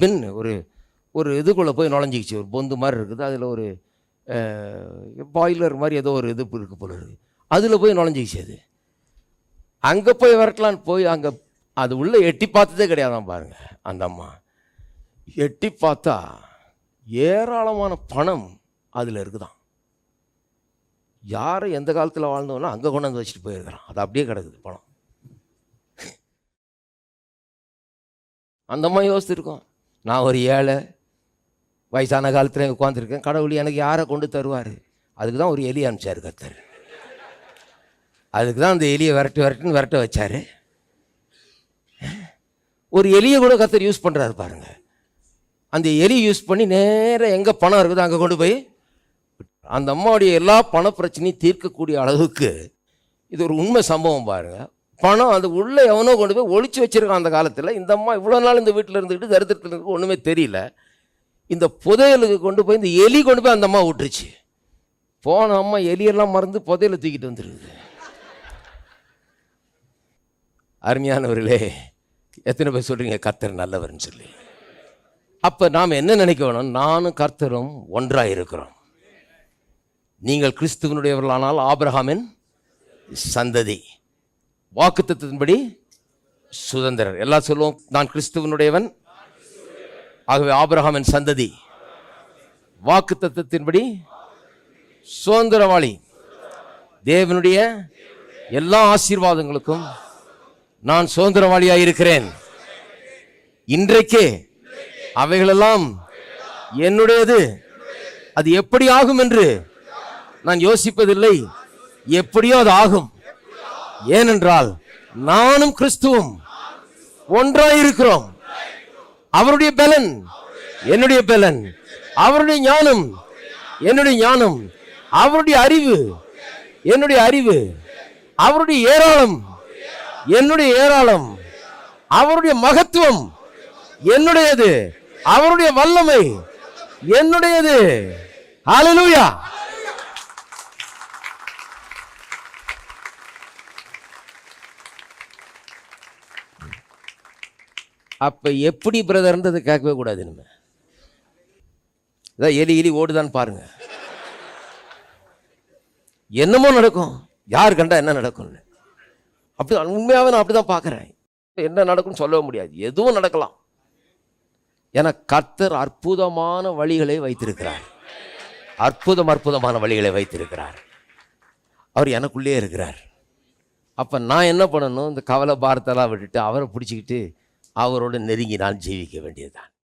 பின் ஒரு ஒரு இதுக்குள்ளே போய் நுழைஞ்சிக்கிச்சு. ஒரு பொந்து மாதிரி இருக்குது. அதில் ஒரு பாய்லர் மாதிரி ஏதோ ஒரு இது இருக்குது போல இருக்குது. அதில் போய் நுழைஞ்சிக்கிச்சு அது. அங்கே போய் விரட்டலான்னு போய் அங்கே அது உள்ளே எட்டி பார்த்ததே கிடையாதான் பாருங்கள் அந்த அம்மா. எட்டி பார்த்தா ஏராளமான பணம் அதில் இருக்குதான். யாரை எந்த காலத்தில் வாழ்ந்தவனோ அங்கே கொண்டு வந்து வச்சுட்டு போயிருக்கிறான். அது அப்படியே கிடக்குது பணம். அந்த அம்மா யோசிச்சிருக்கோம். நான் ஒரு ஏழை வயசான காலத்தில் உட்காந்துருக்கேன் கடவுள் எனக்கு யாரை கொண்டு தருவார்? அதுக்கு தான் ஒரு எலி அனுப்பிச்சார் கத்தர் அதுக்கு தான் அந்த எலியை விரட்டு விரட்டுன்னு விரட்ட வச்சார். ஒரு எலியை கூட கத்தர் யூஸ் பண்ணுறாரு பாருங்கள் அந்த எலி யூஸ் பண்ணி நேராக எங்கே பணம் இருக்குதோ அங்கே கொண்டு போய் அந்த அம்மாவுடைய எல்லா பண பிரச்சனையும் தீர்க்கக்கூடிய அளவுக்கு இது ஒரு உண்மை சம்பவம் பாருங்கள் பணம் அது உள்ளே எவனோ கொண்டு போய் ஒழிச்சு வச்சுருக்கான் அந்த காலத்தில். இந்த அம்மா இவ்வளோ நாள் இந்த வீட்டில் இருந்துக்கிட்டு தரித்திரத்தில் இருக்கு ஒன்றுமே தெரியல. இந்த புதையலுக்கு கொண்டு போய் இந்த எலி கொண்டு போய் அந்த அம்மா விட்டுருச்சு. போன அம்மா எலியெல்லாம் மறந்து புதையில தூக்கிட்டு வந்துருக்குது. அருமையானவர்களே எத்தனை பேர் சொல்கிறீங்க கர்த்தர் நல்லவர்னு சொல்லி. அப்போ நாம் என்ன நினைக்கணும்? நானும் கர்த்தரும் ஒன்றாக இருக்கிறோம். நீங்கள் கிறிஸ்துவனுடையவர்களானால் ஆப்ரஹாமின் சந்ததி. வாக்குத்தத்தின்படி சுதந்திரர். எல்லாம் சொல்லுவோம் நான் கிறிஸ்துவனுடையவன். ஆகவே ஆபிரகாமின் சந்ததி. வாக்குத்தத்தின்படி சுதந்திரவாளி. தேவனுடைய எல்லா ஆசீர்வாதங்களுக்கும் நான் சுதந்திரவாளியாக இருக்கிறேன் இன்றைக்கே அவைகளெல்லாம் என்னுடையது. அது எப்படி ஆகும் என்று நான் யோசிப்பதில்லை. எப்படியோ அது ஆகும். ஏனென்றால் நானும் கிறிஸ்துவும் ஒன்றாயிருக்கிறோம். அவருடைய பலன் என்னுடைய பலன். அவருடைய ஞானம் என்னுடைய ஞானம். அவருடைய அறிவு என்னுடைய அறிவு. அவருடைய ஏராளம் என்னுடைய ஏராளம். அவருடைய மகத்துவம் என்னுடையது. அவருடைய வல்லமை என்னுடையது. ஹalleluya அப்போ எப்படி பிரதர்ன்றது கேட்கவே கூடாது நம்ம இதான் எலி எலி ஓடுதான்னு பாருங்க. என்னமோ நடக்கும். யார் கண்டா என்ன நடக்கும்னு. அப்படி உண்மையாகவே நான் அப்படி தான் பார்க்குறேன் என்ன நடக்கும்னு சொல்லவே முடியாது. எதுவும் நடக்கலாம். என கர்த்தர் அற்புதமான வழிகளை வைத்திருக்கிறார். அற்புதம் அற்புதமான வழிகளை வைத்திருக்கிறார். அவர் எனக்குள்ளே இருக்கிறார். அப்போ நான் என்ன பண்ணணும்? இந்த கவலை பாரத்தெல்லாம் விட்டுட்டு அவரை பிடிச்சிக்கிட்டு அவரோட நெருங்கி நான் ஜீவிக்க வேண்டியதுதான்.